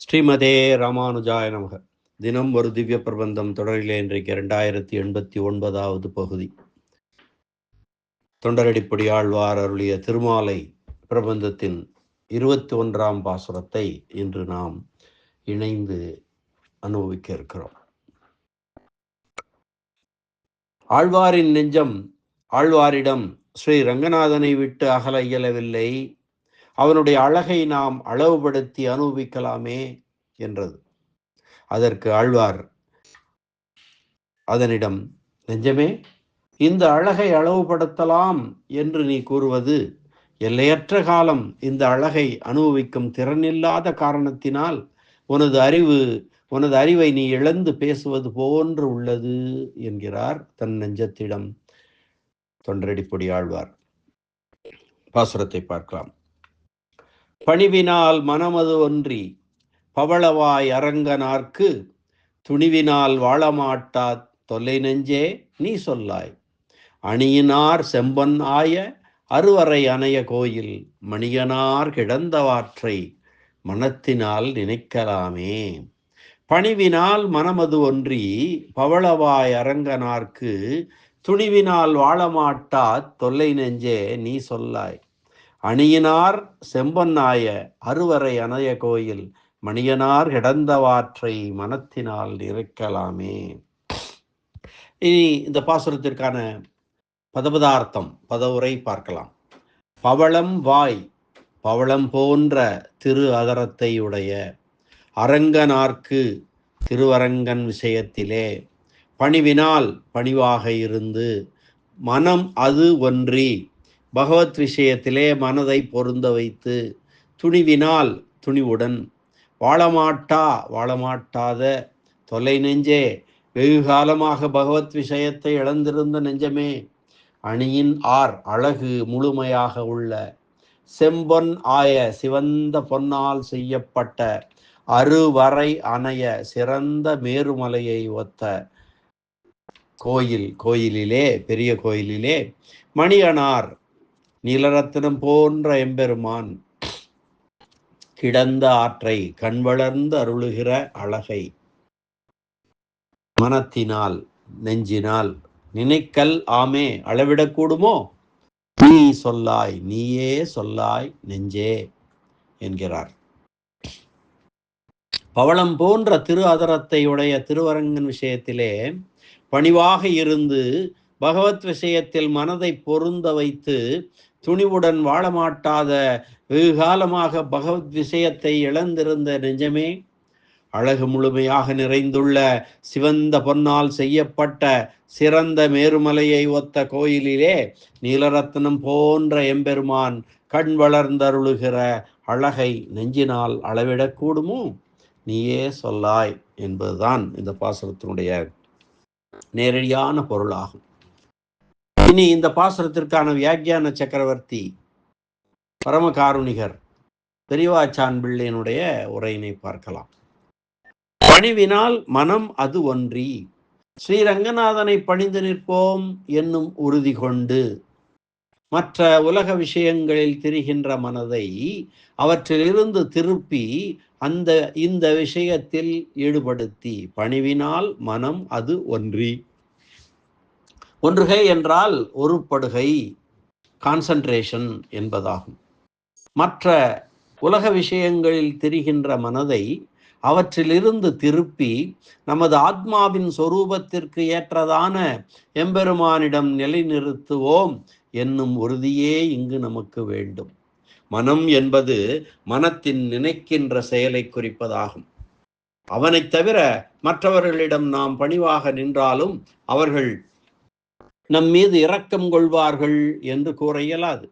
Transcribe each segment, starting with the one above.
ஸ்ரீமதே ராமானுஜாய நமக. தினம் ஒரு திவ்ய பிரபந்தம் தொடரிலே இன்றைக்கு இரண்டாயிரத்தி எண்பத்தி ஒன்பதாவது பகுதி. தொண்டரடிப்படி ஆழ்வார் அருளிய திருமாலை பிரபந்தத்தின் இருபத்தி ஒன்றாம் பாசுரத்தை இன்று நாம் இணைந்து அனுபவிக்க இருக்கிறோம். ஆழ்வாரின் நெஞ்சம் ஆழ்வாரிடம் ஸ்ரீ ரங்கநாதனை விட்டு அகல இயலவில்லை. அவனுடைய அழகை நாம் அளவுபடுத்தி அனுபவிக்கலாமே என்றது. அதற்கு ஆழ்வார் அதனிடம் நெஞ்சமே இந்த அழகை அளவுபடுத்தலாம் என்று நீ கூறுவது எல்லையற்ற காலம். இந்த அழகை அனுபவிக்கும் திறனில்லாத காரணத்தினால் உனது அறிவு உனது அறிவை நீ இழந்து பேசுவது போன்று உள்ளது என்கிறார் தன் நெஞ்சத்திடம் தொண்டரடிப்பொடி ஆழ்வார். பாசுரத்தை பார்க்கலாம். பணிவினால் மனமது ஒன்றி பவளவாய் அரங்கனார்க்கு துணிவினால் வாழமாட்டா தொல்லை நெஞ்சே நீ சொல்லாய். அணியினார் செம்பன் ஆய அறுவரை அணைய கோயில் மணியனார் கிடந்தவாற்றை மனத்தினால் நினைக்கலாமே. பணிவினால் மனமது ஒன்றி பவளவாய் அரங்கனார்க்கு துணிவினால் வாழமாட்டா தொல்லை நெஞ்சே நீ சொல்லாய். அணியினார் செம்பன்னாய அறுவரை அணைய கோயில் மணியனார் கிடந்தவாற்றை மனத்தினால் நிறைக்கலாமே. இனி இந்த பாசுரத்திற்கான பதபதார்த்தம் பதவுரை பார்க்கலாம். பவளம் வாய் பவளம் போன்ற திரு அதரத்தை உடைய அரங்கனார்க்கு திருவரங்கன் விஷயத்திலே பணிவினால் பணிவாக இருந்து மனம் அது ஒன்றி பகவத் விஷயத்திலே மனதை பொருந்த வைத்து துணிவினால் துணிவுடன் வாழமாட்டா வாழமாட்டாத தொலை நெஞ்சே வெகு காலமாக பகவத் விஷயத்தை இழந்திருந்த நெஞ்சமே அணியின் ஆர் அழகு முழுமையாக உள்ள செம்பொன் ஆய சிவந்த பொன்னால் செய்யப்பட்ட அறுவரை அணைய சிறந்த மேருமலையை ஒத்த கோயில் கோயிலிலே பெரிய கோயிலிலே மணியனார் நீலரத்தினம் போன்ற எம்பெருமான் கிடந்த ஆற்றை கண் வளர்ந்து அருளுகிற அழகை மனத்தினால் நெஞ்சினால் நினைக்கல் ஆமே அளவிடக்கூடுமோ? நீ சொல்லாய் நீயே சொல்லாய் நெஞ்சே என்கிறார். பவளம் போன்ற திரு அதரத்தை உடைய திருவரங்கன் விஷயத்திலே பணிவாக இருந்து பகவத் விஷயத்தில் மனதை பொருந்த வைத்து துணிவுடன் வாழமாட்டாத வெகுகாலமாக பகவத் விஷயத்தை இழந்திருந்த நெஞ்சமே அழகு முழுமையாக நிறைந்துள்ள சிவந்த பொன்னால் செய்யப்பட்ட சிறந்த மேருமலையை ஒத்த கோயிலிலே நீலரத்னம் போன்ற எம்பெருமான் கண் வளர்ந்தருளுகிற அழகை நெஞ்சினால் அளவிடக்கூடுமோ? நீயே சொல்லாய் என்பதுதான் இந்த பாசுரத்தினுடைய நேரடியான பொருளாகும். இனி இந்த பாசுரத்திற்கான வியாக்கியான சக்கரவர்த்தி பரமகாருணிகர் பெரியவாச்சான் பிள்ளையினுடைய உரையினை பார்க்கலாம். பணிவினால் மனம் அது ஒன்றி ஸ்ரீரங்கநாதனை பணிந்து நிற்போம் என்னும் உறுதி கொண்டு மற்ற உலக விஷயங்களில் திரிகின்ற மனதை அவற்றிலிருந்து திருப்பி அந்த இந்த விஷயத்தில் ஈடுபடுத்தி பணிவினால் மனம் அது ஒன்றி. ஒன்றுகை என்றால் ஒரு படுகை கான்சன்ட்ரேஷன் என்பதாகும். மற்ற உலக விஷயங்களில் திரிகின்ற மனதை அவற்றிலிருந்து திருப்பி நமது ஆத்மாவின் சொரூபத்திற்கு ஏற்றதான எம்பெருமானிடம் நிலைநிறுத்துவோம் என்னும் உறுதியே இங்கு நமக்கு வேண்டும். மனம் என்பது மனத்தின் நினைக்கின்ற செயலை குறிப்பதாகும். அவனைத் தவிர மற்றவர்களிடம் நாம் பணிவாக நின்றாலும் அவர்கள் நம் மீது இரக்கம் கொள்வார்கள் என்று கூற இயலாது.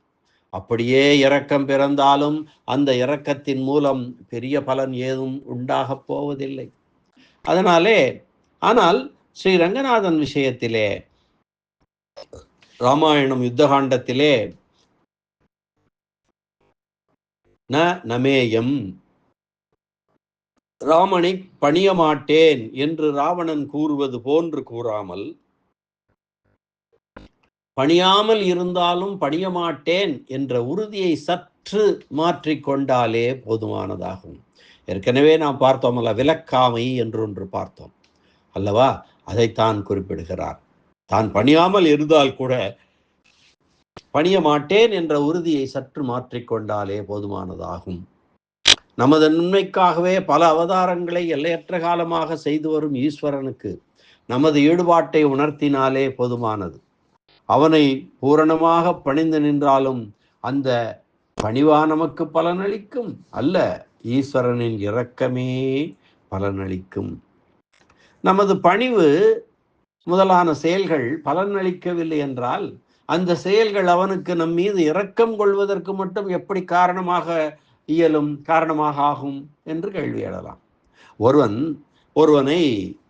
அப்படியே இரக்கம் பிறந்தாலும் அந்த இரக்கத்தின் மூலம் பெரிய பலன் ஏதும் உண்டாகப் போவதில்லை. அதனாலே ஆனால் ஸ்ரீ ரங்கநாதன் விஷயத்திலே ராமாயணம் யுத்தகாண்டத்திலே ந நமேயம் ராமனை பணிய மாட்டேன் என்று ராவணன் கூறுவது போன்று கூறாமல் பணியாமல் இருந்தாலும் பணிய மாட்டேன் என்ற உறுதியை சற்று மாற்றிக்கொண்டாலே போதுமானதாகும். ஏற்கனவே நாம் பார்த்தோமல்ல விலக்காமை என்று ஒன்று பார்த்தோம். அல்லவா? அதைத்தான் குறிப்பிடுகிறார். தான் பணியாமல் இருந்தால் கூட பணிய மாட்டேன் என்ற உறுதியை சற்று மாற்றிக்கொண்டாலே போதுமானதாகும். நமது நன்மைக்காகவே பல அவதாரங்களை எல்லையற்ற காலமாக செய்து வரும் ஈஸ்வரனுக்கு நமது ஈடுபாட்டை உணர்த்தினாலே போதுமானது. அவனை பூரணமாக பணிந்து நின்றாலும் அந்த பணிவா நமக்கு பலனளிக்கும்? அல்ல ஈஸ்வரனின் இரக்கமே பலனளிக்கும். நமது பணிவு முதலான செயல்கள் பலனளிக்கவில்லை என்றால் அந்த செயல்கள் அவனுக்கு நம் மீது இரக்கம் கொள்வதற்கு மட்டும் எப்படி காரணமாக இயலும் காரணமாக ஆகும் என்று கேள்வி எழலாம். ஒருவன் ஒருவனை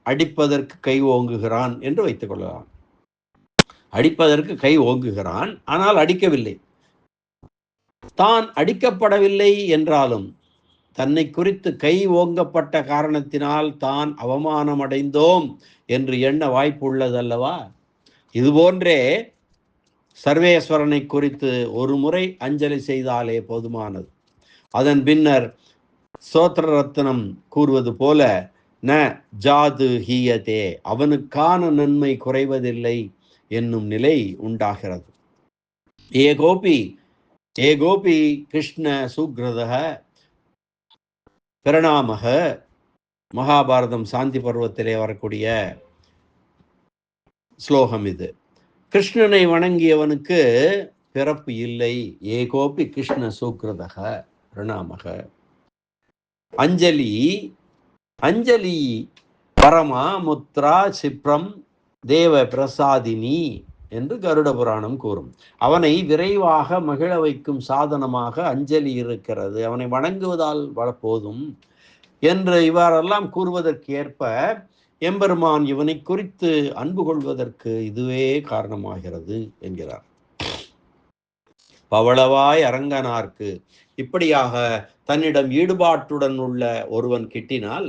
அடிப்பதற்கு கை ஓங்குகிறான் என்று வைத்துக் கொள்ளலாம். அடிப்பதற்கு கை ஓங்குகிறான் ஆனால் அடிக்கவில்லை. தான் அடிக்கப்படவில்லை என்றாலும் தன்னை குறித்து கை ஓங்கப்பட்ட காரணத்தினால் தான் அவமானம் அடைந்தோம் என்று எண்ண வாய்ப்பு உள்ளதல்லவா? இதுபோன்றே சர்வேஸ்வரனை குறித்து ஒரு முறை அஞ்சலி செய்தாலே போதுமானது. அதன் பின்னர் சோத்திர ரத்னம் கூறுவது போல ந ஜாது ஹீயதே அவனுக்கான நன்மை குறைவதில்லை என்னும் நிலை உண்டாகிறது. ஏ கோபி ஏ கோபி கிருஷ்ண சுக்ரதக பிரணாமக மகாபாரதம் சாந்தி பருவத்திலே வரக்கூடிய ஸ்லோகம் இது. கிருஷ்ணனை வணங்கியவனுக்கு பிறப்பு இல்லை. ஏகோபி கிருஷ்ண சூக்ரதக பிரணாமக அஞ்சலி அஞ்சலி பரமா முத்ரா சிப்ரம் தேவ பிரசாதினி என்று கருட புராணம் கூறும். அவனை விரைவாக மகிழ வைக்கும் சாதனமாக அஞ்சலி இருக்கிறது. அவனை வணங்குவதால் போதும் என்று இவ்வாறெல்லாம் கூறுவதற்கு ஏற்ப எம்பெருமான் இவனை குறித்து அன்பு கொள்வதற்கு இதுவே காரணமாகிறது என்கிறார். பவளவாய் அரங்கனார்க்கு இப்படியாக தன்னிடம் ஈடுபாட்டுடன் உள்ள ஒருவன் கிட்டினால்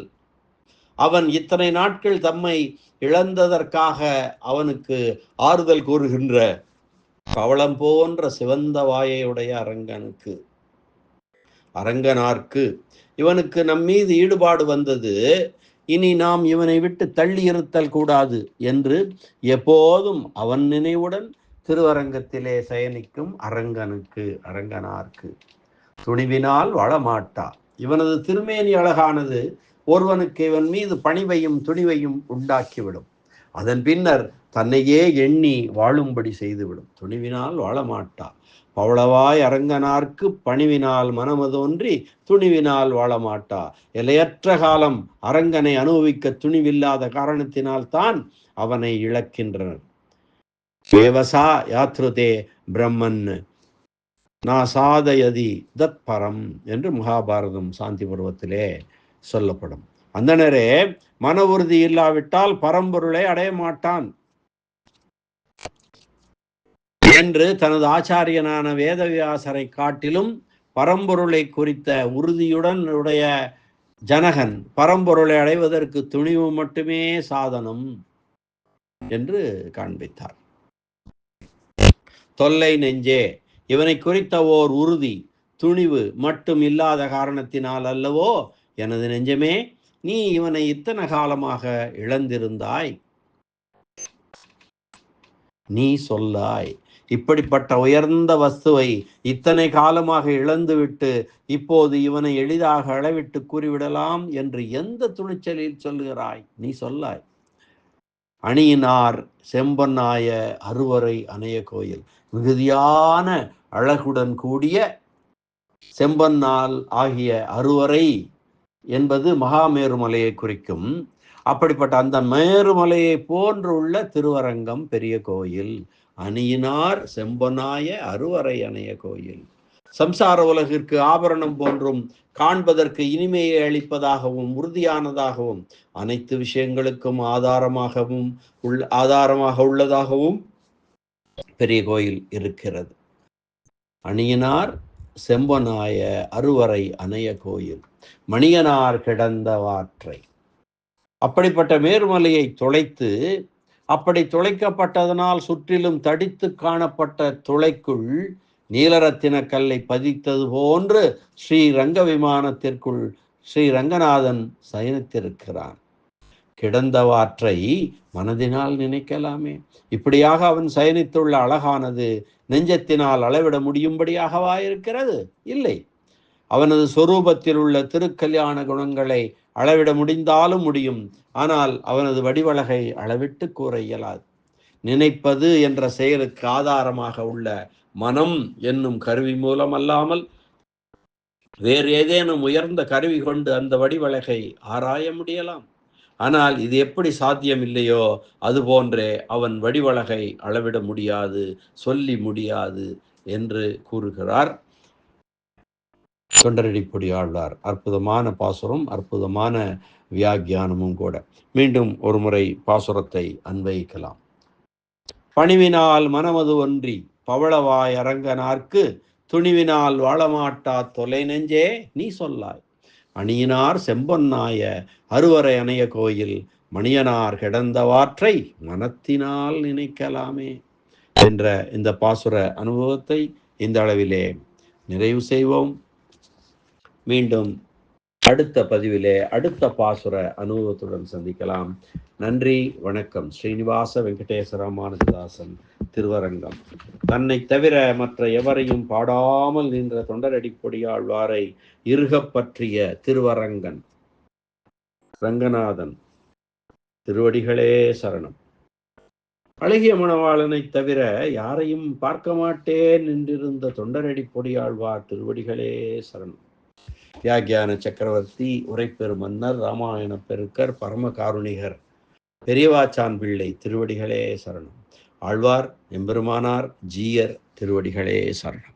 அவன் இத்தனை நாட்கள் தம்மை இழந்ததற்காக அவனுக்கு ஆறுதல் கூறுகின்ற பவளம் போன்ற சிவந்த வாயையுடைய அரங்கனுக்கு அரங்கனார்க்கு இவனுக்கு நம் மீது ஈடுபாடு வந்தது. இனி நாம் இவனை விட்டு தள்ளி இருத்தல் கூடாது என்று எப்போதும் அவன் நினைவுடன் திருவரங்கத்திலே சயனிக்கும் அரங்கனுக்கு அரங்கனார்க்கு. துணிவினால் வளமாட்டா. இவனது திருமேனி அழகானது ஒருவனுக்கு இவன் மீது பணிவையும் துணிவையும் உண்டாக்கிவிடும். அதன் பின்னர் தன்னையே எண்ணி வாழும்படி செய்துவிடும். துணிவினால் வாழமாட்டா பவளவாய் அரங்கனார்க்கு பணிவினால் மனமதோன்றி துணிவினால் வாழமாட்டா. எல்லையற்ற காலம் அரங்கனை அனுபவிக்க துணிவில்லாத காரணத்தினால் தான் அவனை இழக்கின்றனர். தேவசா யாத்ருதே பிரம்மன். நாசாதயதி தத்பரம் என்று மகாபாரதம் சாந்தி பருவத்திலே சொல்லப்படும். அந்தனரே மன உறுதி இல்லாவிட்டால் பரம்பொருளை அடைய மாட்டான். என்று தனது ஆச்சாரியனான வேதவியாசரை காட்டிலும் பரம்பொருளை குறித்த உறுதியுடன் உடைய ஜனகன் பரம்பொருளை அடைவதற்கு துணிவு மட்டுமே சாதனம் என்று காண்பித்தார். தொல்லை நெஞ்சே இவனை குறித்த ஓர் உறுதி துணிவு மட்டும் இல்லாத காரணத்தினால் அல்லவோ எனது நெஞ்சமே நீ இவனை இத்தனை காலமாக இழந்திருந்தாய்? நீ சொல்லாய். இப்படிப்பட்ட உயர்ந்த வஸ்துவை இத்தனை காலமாக இழந்துவிட்டு இப்போது இவனை எளிதாக அளவிட்டு கூறிவிடலாம் என்று எந்த துணிச்சலில் சொல்லுகிறாய்? நீ சொல்லாய். அணியினார் செம்பன்னாய அறுவரை அணைய கோயில். மிகுதியான அழகுடன் கூடிய செம்பன்னால் ஆகிய அறுவரை என்பது மகாமேருமலையை குறிக்கும். அப்படிப்பட்ட அந்த மேருமலையை போன்று உள்ள திருவரங்கம் பெரிய கோயில் அணியினார் செம்பனாய அறுவரை அணைய கோயில். சம்சார உலகிற்கு ஆபரணம் போன்றும் காண்பதற்கு இனிமையை அளிப்பதாகவும் உறுதியானதாகவும் அனைத்து விஷயங்களுக்கும் ஆதாரமாகவும் உள் ஆதாரமாக உள்ளதாகவும் பெரிய கோயில் இருக்கிறது. அணியினார் செம்பனாய அறுவரை அணைய கோயில் மணியனார் கிடந்த வாற்றை. அப்படிப்பட்ட மேருமலையை தொலைத்து அப்படி துளைக்கப்பட்டதனால் சுற்றிலும் தடித்து காணப்பட்ட துளைக்குள் நீலரத்தின கல்லை பதித்தது போன்று ஸ்ரீ ரங்க விமானத்திற்குள் ஸ்ரீ ரங்கநாதன் சயனித்திருக்கிறான். கிடந்தவாற்றை மனதினால் நினைக்கலாமே. இப்படியாக அவன் சயனித்துள்ள அழகானது நெஞ்சத்தினால் அளவிட முடியும்படியாகவா இருக்கிறது? இல்லை. அவனது சொரூபத்தில் உள்ள திருக்கல்யாண குணங்களை அளவிட முடிந்தாலும் முடியும். ஆனால் அவனது வடிவழகை அளவிட்டு கூற இயலாது. நினைப்பது என்ற செயலுக்கு ஆதாரமாக உள்ள மனம் என்னும் கருவி மூலம் அல்லாமல் வேறு ஏதேனும் உயர்ந்த கருவி கொண்டு அந்த வடிவழகை ஆராய முடியலாம். ஆனால் இது எப்படி சாத்தியம் இல்லையோ அதுபோன்றே அவன் வடிவழகை அளவிட முடியாது சொல்லி முடியாது என்று கூறுகிறார். தொண்டரடிப்பொடி ஆழ்வார். அற்புதமான பாசுரம் அற்புதமான வியாக்கியானமும் கூட. மீண்டும் ஒரு முறை பாசுரத்தை அன்வயிக்கலாம். பணிவினால் மனமது ஒன்றி பவளவாய் அரங்கனார்க்கு துணிவினால் வாழமாட்டா தொலை நெஞ்சே நீ சொல்லாய். அணியினார் செம்பொன்னாய அருவரை அணைய கோயில் மணியனார் கிடந்தவாற்றை மனத்தினால் நினைக்கலாமே என்ற இந்த பாசுர அனுபவத்தை இந்த அளவிலே நிறைவு செய்வோம். மீண்டும் அடுத்த பதிவிலே அடுத்த பாசுர அனுபவத்துடன் சந்திக்கலாம். நன்றி வணக்கம். ஸ்ரீனிவாச வெங்கடேசராமானுஜதாசன் திருவரங்கம். தன்னை தவிர மற்ற எவரையும் பாடாமல் நின்ற தொண்டரடிப்பொடியாழ்வாரை இருகப் பற்றிய திருவரங்கன். ரங்கநாதன் திருவடிகளே சரணம். அழகிய மணவாளனை தவிர யாரையும் பார்க்க மாட்டேன் என்றிருந்த தொண்டரடி பொடியாழ்வார் திருவடிகளே சரணம். தியாகியான சக்கரவர்த்தி உரைப்பெரு மன்னர் ராமாயண பெருக்கர் பரம காருணிகர் பெரியவாச்சான் பிள்ளை திருவடிகளே சரணம். ஆழ்வார் எம்பெருமானார் ஜீயர் திருவடிகளே சரணம்.